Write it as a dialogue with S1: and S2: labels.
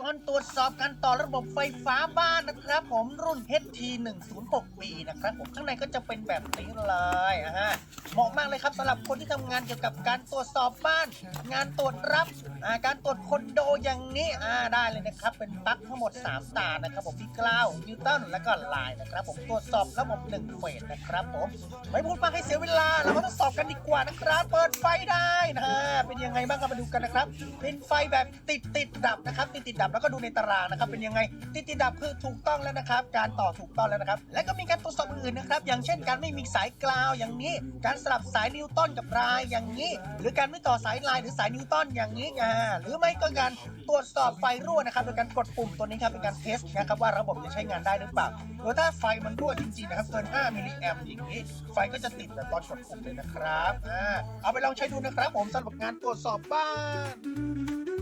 S1: กรณ์ตรวจสอบการต่อระบบไฟฟ้าบ้านนะครับ ผมรุ่น HT 1 0 6 b นะครับผมข้างในก็จะเป็นแบบนี้เลยอะฮะเหมาะมากเลยครับสำหรับคนที่ทำงานเกี่ยวกับการตรวจสอบบ้าน งานตรวจรับการตรวจคอนโดอย่างนี้อ่าได้เลยนะครับ เป็นปลั๊กทั้งหมด 3 ตานะครับผมที่กล้าวนิวตันแล้วก็ลายนะครับ ผมตรวจสอบระบบ1เฟสนะครับผมไม่พูดมากให้เสียเวลาเรามาทดสอบกันดีกว่านะครับ เปิดไฟได้ เป็นยังไงบ้างครับมาดูกันนะครับ เป็นไฟแบบติดติดดับนะครับ ติดติดดับแล้วก็ดูในตารางนะครับ เป็นยังไงติดติดดับคือถูกต้องแล้วนะครับ การต่อถูกต้องแล้วนะครับ และก็มีการตรวจสอบอื่นนะครับ อย่างเช่น การไม่มีสายกราวอย่างนี้ การสลับสายนิวตันกับรายอย่างนี้ หรือการไม่ต่อสายลายหรือสายนิวตันอย่างนี้อ่าหรือไม่ก็การตรวจสอบไฟรั่วนะครับโดยการกดปุ่มตัวนี้ครับเป็นการเทสนะครับว่าระบบจะใช้งานได้หรือเปล่าหรือถ้าไฟมันรั่วจริงๆนะครับเกิน 5 มิลลิแอมป์อย่างนี้ ไฟก็จะติดแบบตอนกดปุ่มเลยนะครับอ่าเอาไปลองใช้ดูนะครับผมสำหรับงานตรวจสอบบ้าน